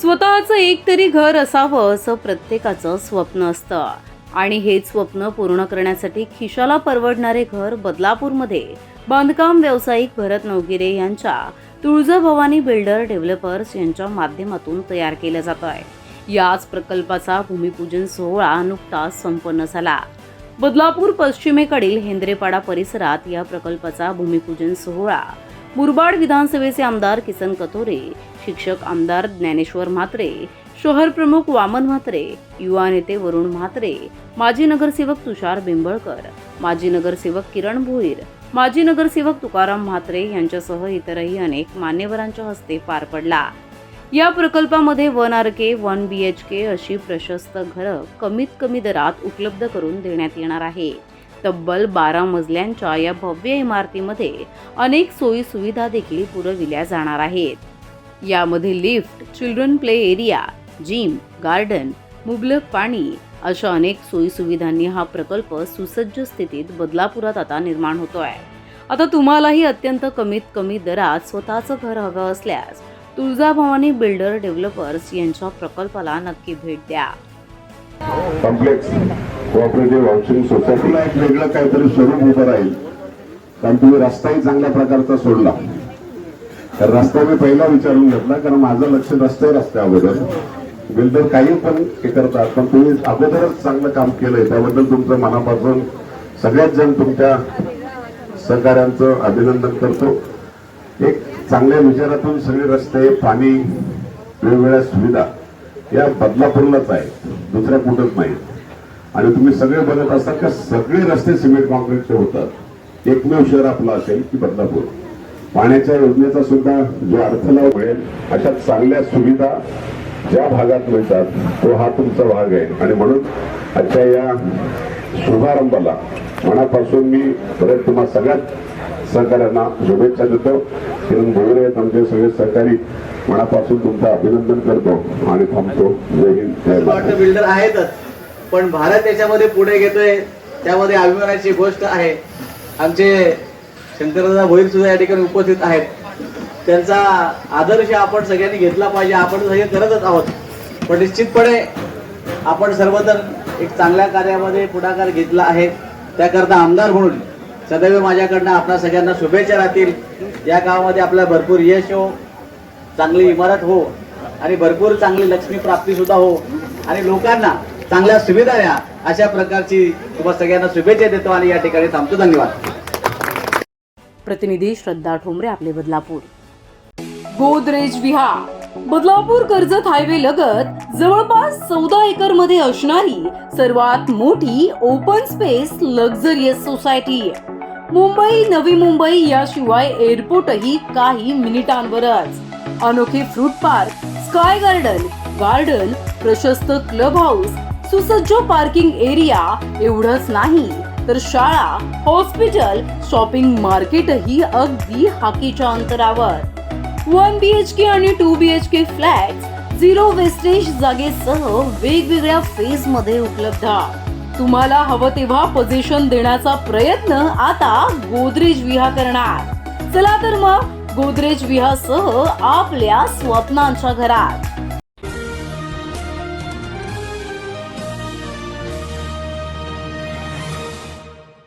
स्वतःचं एक तरी घर असावं असं प्रत्येकाचं स्वप्न असतं. आणि हेच स्वप्न पूर्ण करण्यासाठी खिशाला परवडणारे घर बदलापूरमध्ये. बांधकाम व्यावसायिक भरत नवगिरे यांच्या तुळजाभवानी बिल्डर डेव्हलपर्स यांच्या माध्यमातून तयार केलं जात आहे याच प्रकल्पाचा भूमिपूजन सोहळा नुकताच संपन्न झाला. बदलापूर पश्चिमेकडील हेंद्रेपाडा परिसरात या प्रकल्पाचा भूमिपूजन सोहळा मुरबाड विधानसभेचे आमदार किसन कथोरे शिक्षक आमदार ज्ञानेश्वर म्हात्रे शहर प्रमुख वामन म्हात्रे युवा नेते वरुण म्हात्रे माजी नगरसेवक तुषार बिंबळकर माजी नगरसेवक किरण भोईर माजी नगरसेवक तुकाराम म्हात्रे यांच्यासह इतरही अनेक मान्यवरांच्या हस्ते पार पडला. या प्रकल्पामध्ये one R K one B H K अशी प्रशस्त घरं कमीत कमी दरात उपलब्ध करून देण्यात येणार आहे. तब्बल बारा मजल्यांच्या या भव्य इमारतीमध्ये अनेक सोयी सुविधा देखील पुरविल्या जाणार आहेत. यामध्ये lift children play area gym garden मुबलक पाणी अशा अनेक सोयी सुविधांनी हा प्रकल्प सुसज्ज स्थितीत बदलापुरात आता निर्माण होतो आहे आता तुम्हालाही अत्यंत कमीत कमी दरात स्वतःचं घर हवं असल्यास तुळजाभवानी बिल्डर डेव्हलपर्स यांच्या प्रकल्पाला नक्की भेट द्या. कॉम्प्लेक्स कोऑपरेटिव्ह हाऊसिंग सोसायटीला एक वेगळं काहीतरी स्वरूप उभं राहील. कारण तुम्ही रस्ताही चांगल्या प्रकारचा सोडला. तर रस्ता मी पहिला विचारून घेतला कारण माझं लक्ष रस्ते रस्ते अगोदर. बिल्डर काही पण हे करतात पण तुम्ही अगोदरच चांगलं काम केलंय. त्याबद्दल तुमचं मनापासून सगळ्याच जण तुमच्या सहकार्यांचं अभिनंदन करतो. एक चांगल्या विचारातून सगळे रस्ते पाणी वेगवेगळ्या सुविधा या बदलापूरलाच आहेत. दुसऱ्या कुठंच नाही. आणि तुम्ही सगळे बघत असाल का सगळे रस्ते सिमेंट कॉन्क्रीटचे होतात. एकमेव शहर आपलं असेल की बदलापूर. पाण्याच्या योजनेचा सुद्धा जो अर्थलाभ मिळेल अशा चांगल्या सुविधा ज्या भागात मिळतात तो हा तुमचा भाग आहे. आणि म्हणून आजच्या या शुभारंभाला मनापासून मी परत तुम्हाला सगळ्यात सहकार्यांना शुभेच्छा देतो. किरण भोगरे आहेत आमचे सगळे सहकारी मनापासून तुमचं अभिनंदन करतो आणि थांबतो. जय हिंद जय महाराष्ट्र. बिल्डर आहेतच. पण भारत याच्यामध्ये पुढे घेतोय त्यामध्ये अभिमानाची गोष्ट आहे. आमचे शंकरदादा भोईर सुद्धा या ठिकाणी उपस्थित आहेत. त्यांचा आदर्श आपण सगळ्यांनी घेतला पाहिजे. आपण सगळे करतच आहोत. पण निश्चितपणे आपण सर्वजण एक चांगल्या कार्यामध्ये पुढाकार घेतला आहे. त्याकरता आमदार म्हणून सदैव माझ्याकडनं आपल्या सगळ्यांना शुभेच्छा राहतील. या गावामध्ये आपला भरपूर यश हो चांगली इमारत हो आणि भरपूर चांगली लक्ष्मी प्राप्ती सुद्धा हो. आणि लोकांना चांगल्या सुविधा द्या. अशा प्रकारची तुम्हाला सगळ्यांना शुभेच्छा देतो आणि या ठिकाणी थांबतो. धन्यवाद. प्रतिनिधी श्रद्धा ठोंबरे आपले बदलापूर. गोदरेज विहार. बदलापूर कर्जत हायवे लगत जवळपास चौदा एकरमध्ये असणारी सर्वात मोठी open space luxurious society. Mumbai Navi Mumbai याशिवाय एअरपोर्टही काही मिनिटांवरच. अनोखे fruit park sky garden garden प्रशस्त क्लब हाऊस सुसज्ज पार्किंग एरिया एवढंच नाही तर शाळा हॉस्पिटल शॉपिंग मार्केटही अगदी हाकीच्या अंतरावर. वन बी एच के आणि two B H K flat zero wastage जागेसह वेगवेगळ्या फेजमध्ये उपलब्ध तुम्हाला हवं तेव्हा पोझिशन देण्याचा प्रयत्न आता गोदरेज विहा करणार. चला तर मग गोदरेज विहासह आपल्या स्वप्नांच्या घरात.